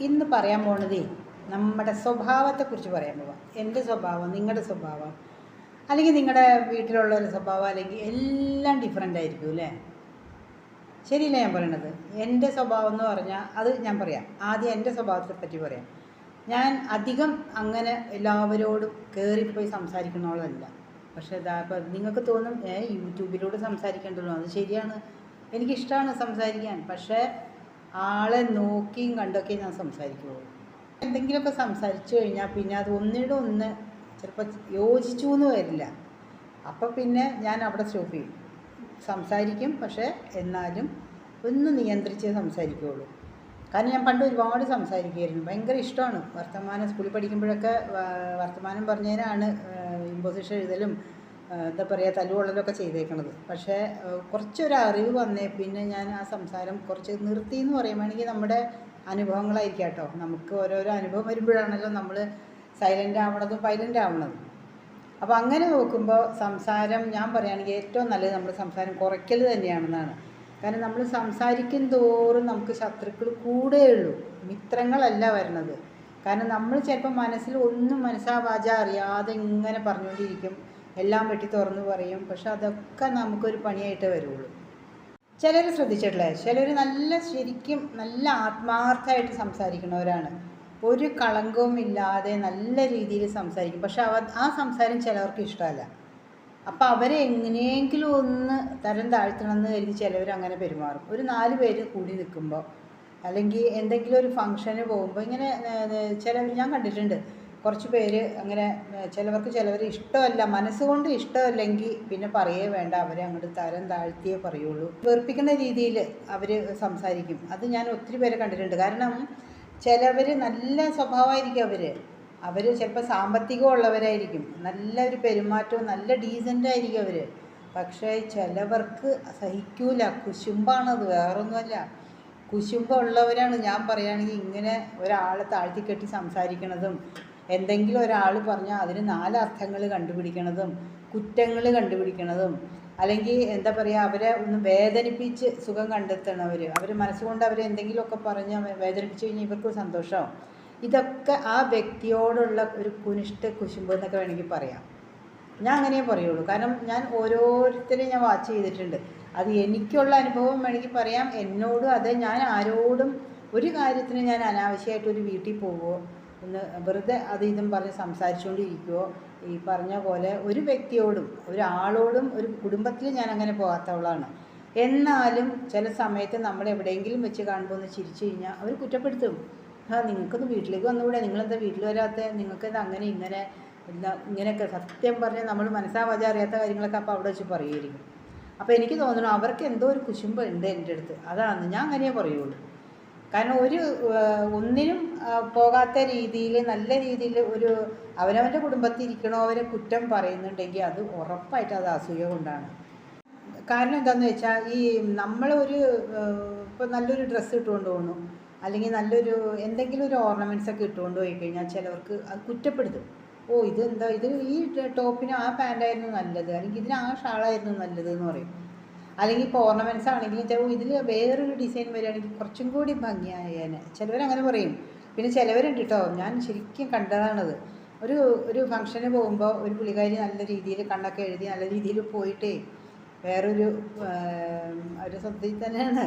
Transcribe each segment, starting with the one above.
ഇന്ന് പറയാൻ പോണതേ നമ്മുടെ സ്വഭാവത്തെക്കുറിച്ച് പറയാൻ പോവാം. എന്റെ സ്വഭാവം നിങ്ങളുടെ സ്വഭാവം അല്ലെങ്കിൽ നിങ്ങളുടെ വീട്ടിലുള്ളവരുടെ സ്വഭാവം അല്ലെങ്കിൽ എല്ലാം ഡിഫറെന്റ് ആയിരിക്കും അല്ലേ? ശരിയല്ലേ ഞാൻ പറയണത്? എന്റെ സ്വഭാവം എന്ന് പറഞ്ഞാൽ അത് ഞാൻ പറയാം. ആദ്യം എന്റെ സ്വഭാവത്തെ പറ്റി പറയാം. ഞാൻ അധികം അങ്ങനെ എല്ലാവരോടും കയറിപ്പോയി സംസാരിക്കണോളല്ല പക്ഷേ ഇതാ ഇപ്പം നിങ്ങൾക്ക് തോന്നും ഏ യൂട്യൂബിലൂടെ സംസാരിക്കേണ്ടല്ലോ അത് ശരിയാണ്. എനിക്കിഷ്ടമാണ് സംസാരിക്കാൻ. പക്ഷേ ആളെ നോക്കിയും കണ്ടൊക്കെ ഞാൻ സംസാരിക്കുള്ളൂ. എന്തെങ്കിലുമൊക്കെ സംസാരിച്ചു കഴിഞ്ഞാൽ പിന്നെ അത് ഒന്നിടെ ഒന്ന് ചിലപ്പോൾ യോജിച്ചു എന്ന് വരില്ല. അപ്പോൾ പിന്നെ ഞാൻ അവിടെ സ്റ്റോപ്പ് ചെയ്യും. സംസാരിക്കും പക്ഷേ എന്നാലും ഒന്ന് നിയന്ത്രിച്ചേ സംസാരിക്കുകയുള്ളൂ കാരണം ഞാൻ പണ്ട് ഒരുപാട് സംസാരിക്കുമായിരുന്നു ഭയങ്കര ഇഷ്ടമാണ്. വർത്തമാനം സ്കൂളിൽ പഠിക്കുമ്പോഴൊക്കെ വർത്തമാനം പറഞ്ഞതിനാണ് ഇമ്പോസിഷൻ എഴുതലും എന്താ പറയുക തല്ലുകൊള്ളലൊക്കെ ചെയ്തേക്കണത്. പക്ഷേ കുറച്ചൊരു അറിവ് വന്നേ പിന്നെ ഞാൻ ആ സംസാരം കുറച്ച് നിർത്തി എന്ന് പറയുവാണെങ്കിൽ നമ്മുടെ അനുഭവങ്ങളായിരിക്കും കേട്ടോ. നമുക്ക് ഓരോരോ അനുഭവം വരുമ്പോഴാണല്ലോ നമ്മൾ സൈലന്റ് ആവണതും വയലന്റ് ആവണതും. അപ്പോൾ അങ്ങനെ നോക്കുമ്പോൾ സംസാരം ഞാൻ പറയുകയാണെങ്കിൽ ഏറ്റവും നല്ലത് നമ്മൾ സംസാരം കുറയ്ക്കൽ തന്നെയാണെന്നാണ്. കാരണം നമ്മൾ സംസാരിക്കും തോറും നമുക്ക് ശത്രുക്കൾ കൂടെയുള്ളൂ മിത്രങ്ങളല്ല വരണത്. കാരണം നമ്മൾ ചിലപ്പോൾ മനസ്സിൽ ഒന്നും മനസ്സാ വാച അറിയാതെ ഇങ്ങനെ പറഞ്ഞുകൊണ്ടിരിക്കും. എല്ലാം വെട്ടി തുറന്ന് പറയും. പക്ഷെ അതൊക്കെ നമുക്കൊരു പണിയായിട്ട് വരുള്ളൂ. ചിലർ ശ്രദ്ധിച്ചിട്ടില്ല? ചിലർ നല്ല ശരിക്കും നല്ല ആത്മാർത്ഥമായിട്ട് സംസാരിക്കുന്നവരാണ്. ഒരു കളങ്കവും ഇല്ലാതെ നല്ല രീതിയിൽ സംസാരിക്കും. പക്ഷെ അവ ആ സംസാരം ചിലവർക്ക് ഇഷ്ടമല്ല. അപ്പോൾ അവരെ എങ്ങനെയെങ്കിലും ഒന്ന് തരം താഴ്ത്തണമെന്ന് കരുതി ചിലവർ അങ്ങനെ പെരുമാറും. ഒരു നാല് പേര് കൂടി നിൽക്കുമ്പോൾ അല്ലെങ്കിൽ എന്തെങ്കിലും ഒരു ഫംഗ്ഷന് പോകുമ്പോൾ ഇങ്ങനെ ചിലവർ ഞാൻ കണ്ടിട്ടുണ്ട്. കുറച്ച് പേര് അങ്ങനെ ചിലവർക്ക് ചിലവർ ഇഷ്ടമല്ല മനസ്സുകൊണ്ട് ഇഷ്ടമല്ലെങ്കിൽ പിന്നെ പറയേ വേണ്ട അവരെ അങ്ങോട്ട് തരം താഴ്ത്തിയേ പറയുള്ളൂ. വെറുപ്പിക്കുന്ന രീതിയിൽ അവർ സംസാരിക്കും. അത് ഞാൻ ഒത്തിരി പേരെ കണ്ടിട്ടുണ്ട്. കാരണം ചിലവർ നല്ല സ്വഭാവമായിരിക്കും അവർ അവർ ചിലപ്പോൾ സാമ്പത്തികമുള്ളവരായിരിക്കും. നല്ല ഒരു പെരുമാറ്റവും നല്ല ഡീസന്റ് ആയിരിക്കും അവർ പക്ഷേ ചിലവർക്ക് സഹിക്കൂല. കുശുമ്പാണത് വേറൊന്നുമല്ല. കുശുമ്പുള്ളവരാണ് ഞാൻ പറയുകയാണെങ്കിൽ ഇങ്ങനെ ഒരാളെ താഴ്ത്തിക്കെട്ടി സംസാരിക്കണതും എന്തെങ്കിലും ഒരാൾ പറഞ്ഞാൽ അതിന് നാല് അർത്ഥങ്ങൾ കണ്ടുപിടിക്കണതും കുറ്റങ്ങൾ കണ്ടുപിടിക്കണതും അല്ലെങ്കിൽ എന്താ പറയുക അവരെ ഒന്ന് വേദനിപ്പിച്ച് സുഖം കണ്ടെത്തണവർ അവർ മനസ്സുകൊണ്ട് അവരെ എന്തെങ്കിലുമൊക്കെ പറഞ്ഞ് വേദനിപ്പിച്ച് കഴിഞ്ഞാൽ ഇവർക്ക് സന്തോഷമാവും. ഇതൊക്കെ ആ വ്യക്തിയോടുള്ള ഒരു കുനിഷ്ഠ കുശുമ്പ് എന്നൊക്കെ വേണമെങ്കിൽ പറയാം. ഞാൻ അങ്ങനെ പറയുള്ളൂ. കാരണം ഞാൻ ഓരോരുത്തരെയും ഞാൻ വാച്ച് ചെയ്തിട്ടുണ്ട്. അത് എനിക്കുള്ള അനുഭവം വേണമെങ്കിൽ പറയാം. എന്നോടും അതെ ഞാൻ ആരോടും ഒരു കാര്യത്തിന് ഞാൻ അനാവശ്യമായിട്ട് ഒരു വീട്ടിൽ പോവുമോ ഒന്ന് വെറുതെ അത് ഇതും പറഞ്ഞ് സംസാരിച്ചുകൊണ്ടിരിക്കുവോ? ഈ പറഞ്ഞ പോലെ ഒരു വ്യക്തിയോടും ഒരാളോടും ഒരു കുടുംബത്തിൽ ഞാൻ അങ്ങനെ പോകാത്തവളാണ്. എന്നാലും ചില സമയത്ത് നമ്മൾ എവിടെയെങ്കിലും വെച്ച് കാണുമ്പോൾ ഒന്ന് ചിരിച്ചു കഴിഞ്ഞാൽ അവർ കുറ്റപ്പെടുത്തും. ആ നിങ്ങൾക്കൊന്ന് വീട്ടിലേക്ക് വന്നുകൂടെ? നിങ്ങളെന്താ വീട്ടിൽ വരാത്ത നിങ്ങൾക്കെന്താ അങ്ങനെ ഇങ്ങനെ എന്താ ഇങ്ങനെയൊക്കെ? സത്യം പറഞ്ഞാൽ നമ്മൾ മനസ്സാവാതെ അറിയാത്ത കാര്യങ്ങളൊക്കെ അപ്പോൾ അവിടെ വെച്ച് പറയുമായിരിക്കും. അപ്പോൾ എനിക്ക് തോന്നുന്നു അവർക്ക് എന്തോ ഒരു കുശുമ്പ് ഉണ്ട് എന്റെ അടുത്ത്. അതാണ് ഞാൻ അങ്ങനെയേ പറയുള്ളൂ. കാരണം ഒരു ഒന്നിനും പോകാത്ത രീതിയിൽ നല്ല രീതിയിൽ ഒരു അവനവന്റെ കുടുംബത്തിൽ ഇരിക്കണവരെ കുറ്റം പറയുന്നുണ്ടെങ്കിൽ അത് ഉറപ്പായിട്ട് അത് അസൂയ കൊണ്ടാണ്. കാരണം എന്താണെന്ന് വെച്ചാൽ ഈ നമ്മളൊരു ഇപ്പോൾ നല്ലൊരു ഡ്രസ്സ് ഇട്ടുകൊണ്ട് പോകുന്നു അല്ലെങ്കിൽ നല്ലൊരു എന്തെങ്കിലും ഒരു ഓർണമെന്റ്സ് ഒക്കെ ഇട്ടുകൊണ്ട് പോയി കഴിഞ്ഞാൽ ചിലവർക്ക് അത് കുറ്റപ്പെടുത്തും. ഓ ഇത് എന്താ ഇത് ഈ ടോപ്പിന് ആ പാന്റായിരുന്നു നല്ലത് അല്ലെങ്കിൽ ഇതിന് ആ ഷാളായിരുന്നു നല്ലത് എന്ന് പറയും. അല്ലെങ്കിൽ ഇപ്പോൾ ഓർണമെന്റ്സ് ചിലപ്പോൾ ഇതിൽ വേറൊരു ഡിസൈൻ വരികയാണെങ്കിൽ കുറച്ചും കൂടി ഭംഗിയായേനെ. ചിലവരങ്ങനെ പറയും. പിന്നെ ചിലവരുണ്ട് കേട്ടോ ഞാൻ ശരിക്കും കണ്ടതാണത്. ഒരു ഒരു ഫംഗ്ഷന് പോകുമ്പോൾ ഒരു പുള്ളിക്കാരി നല്ല രീതിയിൽ കണ്ണൊക്കെ എഴുതി നല്ല രീതിയിൽ പോയിട്ടേ വേറൊരു ഒരു ശ്രദ്ധയിൽ തന്നെയാണ്.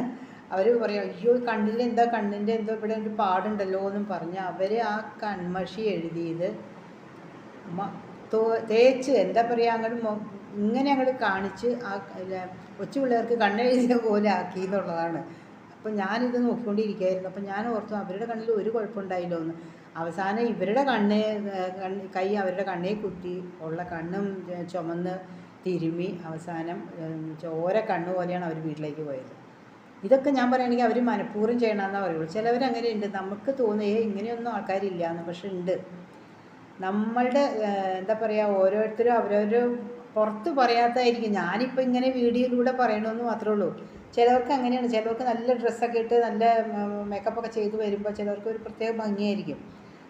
അവർ പറയും അയ്യോ കണ്ണിൽ എന്താ? കണ്ണിന്റെ എന്തോ ഇവിടെ ഒരു പാടുണ്ടല്ലോ എന്നും പറഞ്ഞ് അവർ ആ കൺമഷി എഴുതിയത് തേച്ച്. എന്താ പറയുക അങ്ങോട്ട് ഇങ്ങനെ അങ്ങോട്ട് കാണിച്ച് ആ കൊച്ചു പിള്ളേർക്ക് കണ്ണെഴുതിയ പോലെ ആക്കി എന്നുള്ളതാണ്. അപ്പം ഞാനിത് നോക്കിക്കൊണ്ടിരിക്കുകയായിരുന്നു. അപ്പം ഞാൻ ഓർത്തു അവരുടെ കണ്ണിൽ ഒരു കുഴപ്പമുണ്ടായില്ലോ എന്ന് അവസാനം ഇവരുടെ കണ്ണ് കൈ അവരുടെ കണ്ണേ കുത്തി ഉള്ള കണ്ണും ചുമന്ന് തിരുമ്മി അവസാനം ചോര കണ്ണ് പോലെയാണ് അവർ വീട്ടിലേക്ക് പോയത്. ഇതൊക്കെ ഞാൻ പറയുകയാണെങ്കിൽ അവർ മനഃപൂർവം ചെയ്യണമെന്നാണ് പറയുള്ളൂ. ചിലവരങ്ങനെ ഉണ്ട് നമുക്ക് തോന്നുകയെ ഇങ്ങനെയൊന്നും ആൾക്കാരില്ല എന്ന്. പക്ഷെ ഉണ്ട്. നമ്മളുടെ എന്താ പറയുക ഓരോരുത്തരും അവരവർ പുറത്ത് പറയാത്തതായിരിക്കും. ഞാനിപ്പോൾ ഇങ്ങനെ വീഡിയോയിലൂടെ പറയണമെന്ന് മാത്രമേ ഉള്ളൂ. ചിലവർക്ക് അങ്ങനെയാണ്. ചിലവർക്ക് നല്ല ഡ്രസ്സൊക്കെ ഇട്ട് നല്ല മേക്കപ്പൊക്കെ ചെയ്ത് വരുമ്പോൾ ചിലവർക്ക് ഒരു പ്രത്യേക ഭംഗിയായിരിക്കും.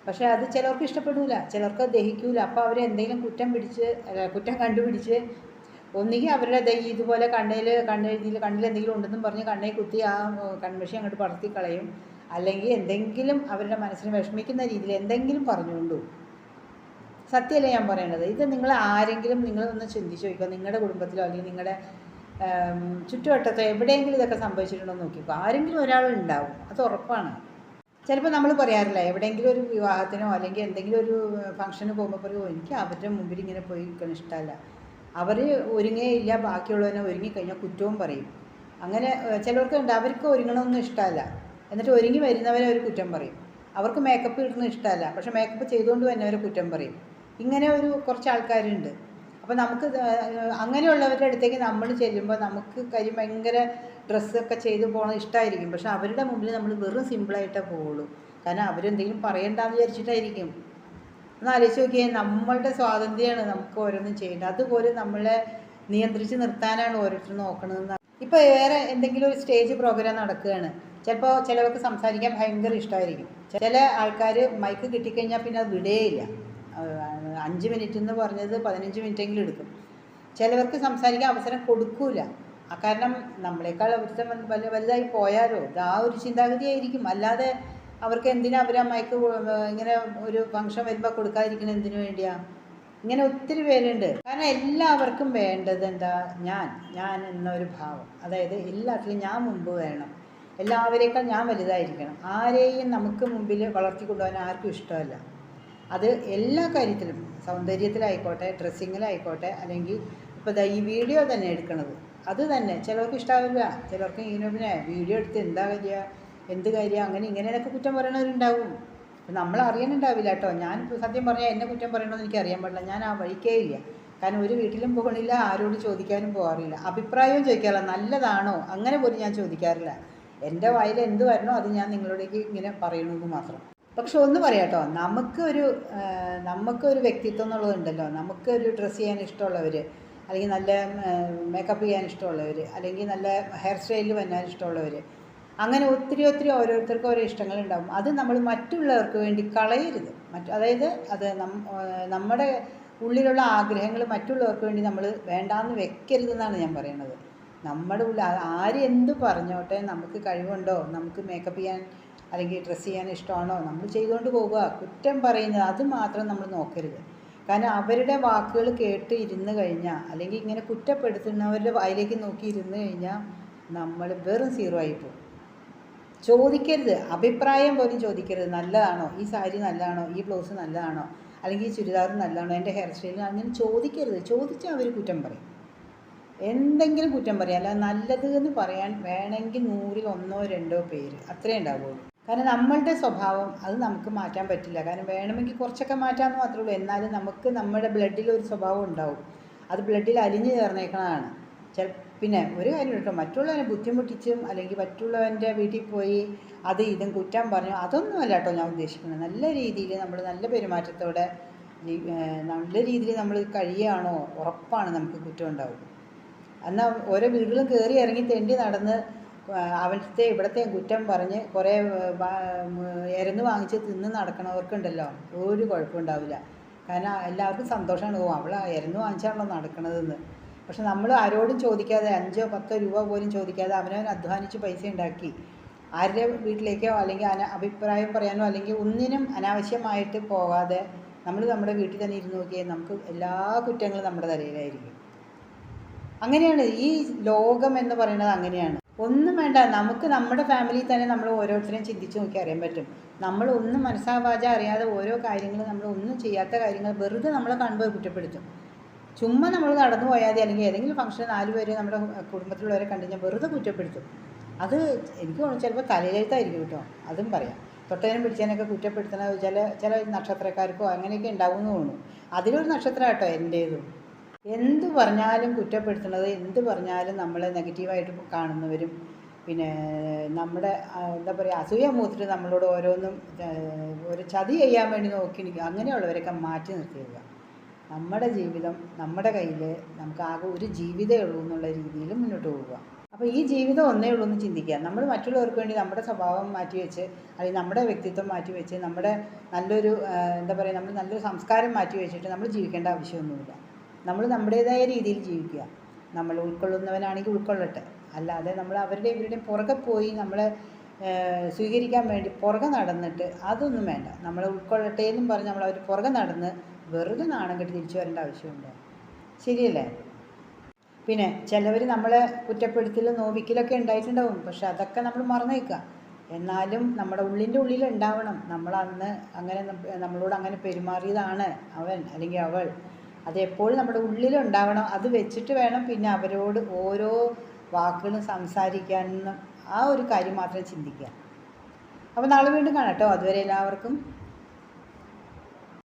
പക്ഷേ അത് ചിലവർക്ക് ഇഷ്ടപ്പെടില്ല ചിലർക്ക് ദഹിക്കൂല. അപ്പോൾ അവർ എന്തെങ്കിലും കുറ്റം പിടിച്ച് കുറ്റം കണ്ടുപിടിച്ച് ഒന്നുകിൽ അവരുടെ ഇതുപോലെ കണ്ണയിൽ കണ്ണെഴുതിയിൽ കണ്ണിൽ എന്തെങ്കിലും ഉണ്ടെന്നും പറഞ്ഞ് കണ്ണേ കുത്തി ആ കൺമഷി അങ്ങോട്ട് പടർത്തി കളയും. അല്ലെങ്കിൽ എന്തെങ്കിലും അവരുടെ മനസ്സിനെ വിഷമിക്കുന്ന രീതിയിൽ എന്തെങ്കിലും പറഞ്ഞുകൊണ്ടു. സത്യമല്ലേ ഞാൻ പറയേണ്ടത് ഇത് നിങ്ങൾ ആരെങ്കിലും നിങ്ങളൊന്ന് ചിന്തിച്ച് നോക്കുക നിങ്ങളുടെ കുടുംബത്തിലോ അല്ലെങ്കിൽ നിങ്ങളുടെ ചുറ്റുവട്ടത്തോ എവിടെയെങ്കിലും ഇതൊക്കെ സംഭവിച്ചിട്ടുണ്ടോ എന്ന് നോക്കിക്കോ. ആരെങ്കിലും ഒരാൾ ഉണ്ടാവും. അത് ഉറപ്പാണ്. ചിലപ്പോൾ നമ്മൾ പറയാറില്ല എവിടെയെങ്കിലും ഒരു വിവാഹത്തിനോ അല്ലെങ്കിൽ എന്തെങ്കിലും ഒരു ഫംഗ്ഷന് പോകുമ്പോൾ പറയുമോ "ഓ, എനിക്ക് അവരുടെ മുമ്പിൽ ഇങ്ങനെ പോയി നിൽക്കണം ഇഷ്ടമല്ല അവർ ഒരുങ്ങേയില്ല ബാക്കിയുള്ളവനെ ഒരുങ്ങിക്കഴിഞ്ഞാൽ കുറ്റവും പറയും. അങ്ങനെ ചിലർക്ക് ഉണ്ട് അവർക്ക് ഒരുങ്ങണമെന്ന് ഇഷ്ടമല്ല എന്നിട്ട് ഒരുങ്ങി വരുന്നവരെ അവർ കുറ്റം പറയും. അവർക്ക് മേക്കപ്പ് ഇടുന്നത് ഇഷ്ടമല്ല പക്ഷേ മേക്കപ്പ് ചെയ്തുകൊണ്ട് തന്നെ അവർ കുറ്റം പറയും. ഇങ്ങനെ ഒരു കുറച്ച് ആൾക്കാരുണ്ട്. അപ്പോൾ നമുക്ക് അങ്ങനെയുള്ളവരുടെ അടുത്തേക്ക് നമ്മൾ ചെല്ലുമ്പോൾ നമുക്ക് കാര്യം ഭയങ്കര ഡ്രസ്സൊക്കെ ചെയ്ത് പോകണം ഇഷ്ടമായിരിക്കും പക്ഷെ അവരുടെ മുമ്പിൽ നമ്മൾ വെറും സിമ്പിളായിട്ടേ പോവുള്ളൂ. കാരണം അവരെന്തെങ്കിലും പറയണ്ടെന്ന് വിചാരിച്ചിട്ടായിരിക്കും. ഒന്ന് ആലോചിച്ച് നോക്കിയേ നമ്മളുടെ സ്വാതന്ത്ര്യമാണ് നമുക്ക് ഓരോന്നും ചെയ്യേണ്ടത്. അതുപോലെ നമ്മളെ നിയന്ത്രിച്ച് നിർത്താനാണ് ഓരോരുത്തർ നോക്കണതെന്ന്. ഇപ്പോൾ വേറെ എന്തെങ്കിലും ഒരു സ്റ്റേജ് പ്രോഗ്രാം നടക്കുകയാണ്. ചിലപ്പോൾ ചിലവർക്ക് സംസാരിക്കാൻ ഭയങ്കര ഇഷ്ടമായിരിക്കും ചില ആൾക്കാർ മൈക്ക് കിട്ടിക്കഴിഞ്ഞാൽ പിന്നെ അത് വിടുകയില്ല അഹ് അഞ്ച് മിനിറ്റ് എന്ന് പറഞ്ഞത് പതിനഞ്ച് മിനിറ്റെങ്കിലും എടുക്കും. ചിലവർക്ക് സംസാരിക്കാൻ അവസരം കൊടുക്കൂല. കാരണം നമ്മളെക്കാൾ അവരുടെ വല്ല വലുതായി പോയാലോ? ഇത് ആ ഒരു ചിന്താഗതിയായിരിക്കും അല്ലാതെ അവർക്ക് എന്തിനാ അവർ ആ മയക്ക് ഇങ്ങനെ ഒരു ഫംഗ്ഷൻ വരുമ്പോൾ കൊടുക്കാതിരിക്കണം എന്തിനു വേണ്ടിയാ? ഇങ്ങനെ ഒത്തിരി പേരുണ്ട്. കാരണം എല്ലാവർക്കും വേണ്ടത് എന്താ? ഞാൻ ഞാൻ എന്നൊരു ഭാവം. അതായത് എല്ലാത്തിലും ഞാൻ മുമ്പ് വേണം. എല്ലാവരേക്കാൾ ഞാൻ വലുതായിരിക്കണം. ആരെയും നമുക്ക് മുമ്പിൽ വളർത്തിക്കൊണ്ടുപോകാൻ ആർക്കും ഇഷ്ടമല്ല. അത് എല്ലാ കാര്യത്തിലും സൗന്ദര്യത്തിലായിക്കോട്ടെ ഡ്രസ്സിങ്ങിലായിക്കോട്ടെ അല്ലെങ്കിൽ ഇപ്പോൾ ഈ വീഡിയോ തന്നെ എടുക്കണത്. അത് തന്നെ. ചിലർക്ക് ഇഷ്ടാവില്ല. ചിലർക്ക് ഇങ്ങനെ പിന്നെ വീഡിയോ എടുത്ത് എന്താ കാര്യം? എന്ത് കാര്യം? അങ്ങനെ ഇങ്ങനെയൊക്കെ കുറ്റം പറയണവരുണ്ടാവും. നമ്മൾ അറിയാനുണ്ടാവില്ല കേട്ടോ. ഞാൻ സത്യം പറഞ്ഞാൽ എന്നെ കുറ്റം പറയണമെന്ന് എനിക്ക് അറിയാൻ പാടില്ല. ഞാൻ ആ വഴിക്കേ ഇല്ല. കാരണം ഒരു വീട്ടിലും പോകണില്ല ആരോട് ചോദിക്കാനും പോകാറില്ല. അഭിപ്രായവും ചോദിക്കാറില്ല. നല്ലതാണോ? അങ്ങനെ പോലും ഞാൻ ചോദിക്കാറില്ല. എന്റെ വായിൽ എന്ത് വരണോ അത് ഞാൻ നിങ്ങളോടേക്ക് ഇങ്ങനെ പറയണമെന്ന് മാത്രം. പക്ഷെ ഒന്ന് പറയാട്ടോ നമുക്കൊരു നമുക്കൊരു വ്യക്തിത്വം എന്നുള്ളതുണ്ടല്ലോ നമുക്കൊരു ഡ്രസ്സ് ചെയ്യാൻ ഇഷ്ടമുള്ളവർ അല്ലെങ്കിൽ നല്ല മേക്കപ്പ് ചെയ്യാൻ ഇഷ്ടമുള്ളവർ അല്ലെങ്കിൽ നല്ല ഹെയർ സ്റ്റൈലിൽ വന്നാൻ ഇഷ്ടമുള്ളവർ അങ്ങനെ ഒത്തിരി ഒത്തിരി ഓരോരുത്തർക്കും ഓരോ ഇഷ്ടങ്ങളുണ്ടാകും അത് നമ്മൾ മറ്റുള്ളവർക്ക് വേണ്ടി കളയരുത്. മറ്റ് അതായത് അത് നമ്മുടെ ഉള്ളിലുള്ള ആഗ്രഹങ്ങൾ മറ്റുള്ളവർക്ക് വേണ്ടി നമ്മൾ വേണ്ടാന്ന് വെക്കരുതെന്നാണ് ഞാൻ പറയുന്നത് നമ്മുടെ ഉള്ളിൽ ആര് എന്ത് പറഞ്ഞോട്ടെ നമുക്ക് കഴിവുണ്ടോ നമുക്ക് മേക്കപ്പ് ചെയ്യാൻ അല്ലെങ്കിൽ ഡ്രസ്സ് ചെയ്യാൻ ഇഷ്ടമാണോ? നമ്മൾ ചെയ്തുകൊണ്ട് പോവുക കുറ്റം പറയുന്നത് അത് മാത്രം നമ്മൾ നോക്കരുത്. കാരണം അവരുടെ വാക്കുകൾ കേട്ട് ഇരുന്ന് കഴിഞ്ഞാൽ അല്ലെങ്കിൽ ഇങ്ങനെ കുറ്റപ്പെടുത്തുന്നവരുടെ വായിലേക്ക് നോക്കി ഇരുന്ന് കഴിഞ്ഞാൽ നമ്മൾ വെറും സീറോ ആയി പോകും. ചോദിക്കരുത്. അഭിപ്രായം പോലും ചോദിക്കരുത്. നല്ലതാണോ? ഈ സാരി നല്ലതാണോ? ഈ ബ്ലൗസ് നല്ലതാണോ? അല്ലെങ്കിൽ ഈ ചുരിദാർ നല്ലതാണോ? എന്റെ ഹെയർ സ്റ്റൈൽ അങ്ങനെ ചോദിക്കരുത്. ചോദിച്ചാൽ അവർ കുറ്റം പറയും. എന്തെങ്കിലും കുറ്റം പറയാം. അല്ല നല്ലത് എന്ന് പറയാൻ വേണമെങ്കിൽ നൂറിൽ ഒന്നോ രണ്ടോ പേര് അത്രേ ഉണ്ടാവുള്ളൂ. കാരണം നമ്മളുടെ സ്വഭാവം അത് നമുക്ക് മാറ്റാൻ പറ്റില്ല. കാരണം വേണമെങ്കിൽ കുറച്ചൊക്കെ മാറ്റാമെന്ന് മാത്രമേ ഉള്ളൂ. എന്നാലും നമുക്ക് നമ്മുടെ ബ്ലഡിൽ ഒരു സ്വഭാവം ഉണ്ടാവും. അത് ബ്ലഡിൽ അലിഞ്ഞു ചേർന്നേക്കണതാണ്. ചില പിന്നെ ഒരു കാര്യം കേട്ടോ മറ്റുള്ളവനെ ബുദ്ധിമുട്ടിച്ചും അല്ലെങ്കിൽ മറ്റുള്ളവന്റെ വീട്ടിൽ പോയി അത് ഇതും കുറ്റം പറഞ്ഞു അതൊന്നുമല്ല കേട്ടോ ഞാൻ ഉദ്ദേശിക്കുന്നത്. നല്ല രീതിയിൽ നമ്മൾ നല്ല പെരുമാറ്റത്തോടെ നല്ല രീതിയിൽ നമ്മൾ കഴിയുകയാണോ? ഉറപ്പാണ് നമുക്ക് കുറ്റം ഉണ്ടാവും എന്നാൽ ഓരോ വീടുകളും കയറി ഇറങ്ങി തെണ്ടി നടന്ന് അവിടുത്തെ ഇവിടത്തെ കുറ്റം പറഞ്ഞ് കുറേ എരന്ന് വാങ്ങിച്ച് തിന്ന് നടക്കണവർക്കുണ്ടല്ലോ. ഒരു കുഴപ്പമുണ്ടാവില്ല. കാരണം എല്ലാവർക്കും സന്തോഷമാണ്. ഓ അവൾ എരന്ന് വാങ്ങിച്ചാണല്ലോ നടക്കണതെന്ന്. പക്ഷെ നമ്മൾ ആരോടും ചോദിക്കാതെ അഞ്ചോ പത്തോ രൂപ പോലും ചോദിക്കാതെ അവനവൻ അധ്വാനിച്ച് പൈസ ഉണ്ടാക്കി. ആരുടെ വീട്ടിലേക്കോ അല്ലെങ്കിൽ അന അഭിപ്രായം പറയാനോ അല്ലെങ്കിൽ ഒന്നിനും അനാവശ്യമായിട്ട് പോകാതെ നമ്മൾ നമ്മുടെ വീട്ടിൽ തന്നെ ഇരുന്ന് നോക്കിയാൽ നമുക്ക് എല്ലാ കുറ്റങ്ങളും നമ്മുടെ തലയിലായിരിക്കും. അങ്ങനെയാണ് ഈ ലോകം എന്ന് പറയുന്നത് അങ്ങനെയാണ്. ഒന്നും വേണ്ട. നമുക്ക് നമ്മുടെ ഫാമിലിയിൽ തന്നെ നമ്മൾ ഓരോരുത്തരെയും ചിന്തിച്ച് നോക്കി അറിയാൻ പറ്റും. നമ്മൾ ഒന്നും മനസ്സാവാച അറിയാതെ ഓരോ കാര്യങ്ങളും നമ്മൾ ഒന്നും ചെയ്യാത്ത കാര്യങ്ങൾ വെറുതെ നമ്മളെ കാണുമ്പോൾ കുറ്റപ്പെടുത്തും. ചുമ്മാ നമ്മൾ നടന്നു പോയാതെ അല്ലെങ്കിൽ ഏതെങ്കിലും ഫംഗ്ഷൻ നാല് പേര് നമ്മുടെ കുടുംബത്തിലുള്ളവരെ കണ്ടു കഴിഞ്ഞാൽ വെറുതെ കുറ്റപ്പെടുത്തും. അത് എനിക്ക് തോന്നുന്നു ചിലപ്പോൾ തലയിലെഴുത്തായിരിക്കും കേട്ടോ. അതും പറയാം. തൊട്ടതിനും പിടിച്ചതിനൊക്കെ കുറ്റപ്പെടുത്തുന്ന ചില ചില നക്ഷത്രക്കാർക്കോ അങ്ങനെയൊക്കെ ഉണ്ടാവുമെന്ന് തോന്നുന്നു. അതിലൊരു നക്ഷത്രം കേട്ടോ എന്റേതും എന്ത് പറഞ്ഞാലും കുറ്റപ്പെടുത്തുന്നത് എന്ത് പറഞ്ഞാലും നമ്മളെ നെഗറ്റീവായിട്ട് കാണുന്നവരും പിന്നെ നമ്മുടെ എന്താ പറയുക അസൂയ മൂത്തിട്ട് നമ്മളോട് ഓരോന്നും ഒരു ചതി ചെയ്യാൻ വേണ്ടി നോക്കി നിൽക്കുക അങ്ങനെയുള്ളവരൊക്കെ മാറ്റി നിർത്തിയിടുക നമ്മുടെ ജീവിതം നമ്മുടെ കയ്യിൽ നമുക്ക് ആകെ ഒരു ജീവിതമേ ഉള്ളൂ എന്നുള്ള രീതിയിൽ മുന്നോട്ട് പോവുക. അപ്പോൾ ഈ ജീവിതം ഒന്നേ ഉള്ളൂ എന്ന് ചിന്തിക്കുക. നമ്മൾ മറ്റുള്ളവർക്ക് വേണ്ടി നമ്മുടെ സ്വഭാവം മാറ്റി വെച്ച് അല്ലെങ്കിൽ നമ്മുടെ വ്യക്തിത്വം മാറ്റി വെച്ച് നമ്മുടെ നല്ലൊരു എന്താ പറയുക നമ്മൾ നല്ലൊരു സംസ്കാരം മാറ്റി വെച്ചിട്ട് നമ്മൾ ജീവിക്കേണ്ട ആവശ്യമൊന്നുമില്ല. നമ്മൾ നമ്മുടേതായ രീതിയിൽ ജീവിക്കുക. നമ്മൾ ഉൾക്കൊള്ളുന്നവനാണെങ്കിൽ ഉൾക്കൊള്ളട്ടെ. അല്ലാതെ നമ്മൾ അവരുടെ ഇവരുടെയും പുറകെ പോയി നമ്മളെ സ്വീകരിക്കാൻ വേണ്ടി പുറകെ നടന്നിട്ട് അതൊന്നും വേണ്ട. നമ്മൾ ഉൾക്കൊള്ളട്ടെ എന്നും പറഞ്ഞ് നമ്മൾ അവർ പുറകെ നടന്ന് വെറുതെ നാണം കെട്ടി തിരിച്ചു വരേണ്ട ആവശ്യമുണ്ടോ. ശരിയല്ലേ? പിന്നെ ചിലവർ നമ്മളെ കുറ്റപ്പെടുത്തലും നോവിക്കലൊക്കെ ഉണ്ടായിട്ടുണ്ടാവും. പക്ഷെ അതൊക്കെ നമ്മൾ മറന്നേക്കുക എന്നാലും നമ്മുടെ ഉള്ളിന്റെ ഉള്ളിൽ ഉണ്ടാവണം. നമ്മൾ അന്ന് അങ്ങനെ നമ്മളോട് അങ്ങനെ പെരുമാറിയതാണ് അവൻ അല്ലെങ്കിൽ അവൾ. അത് എപ്പോഴും നമ്മുടെ ഉള്ളിലുണ്ടാവണം. അത് വെച്ചിട്ട് വേണം പിന്നെ അവരോട് ഓരോ വാക്കുകളും സംസാരിക്കാനെന്നും ആ ഒരു കാര്യം മാത്രം ചിന്തിക്കുക. അപ്പോൾ നാളെ വീണ്ടും കാണാം കേട്ടോ. അതുവരെ എല്ലാവർക്കും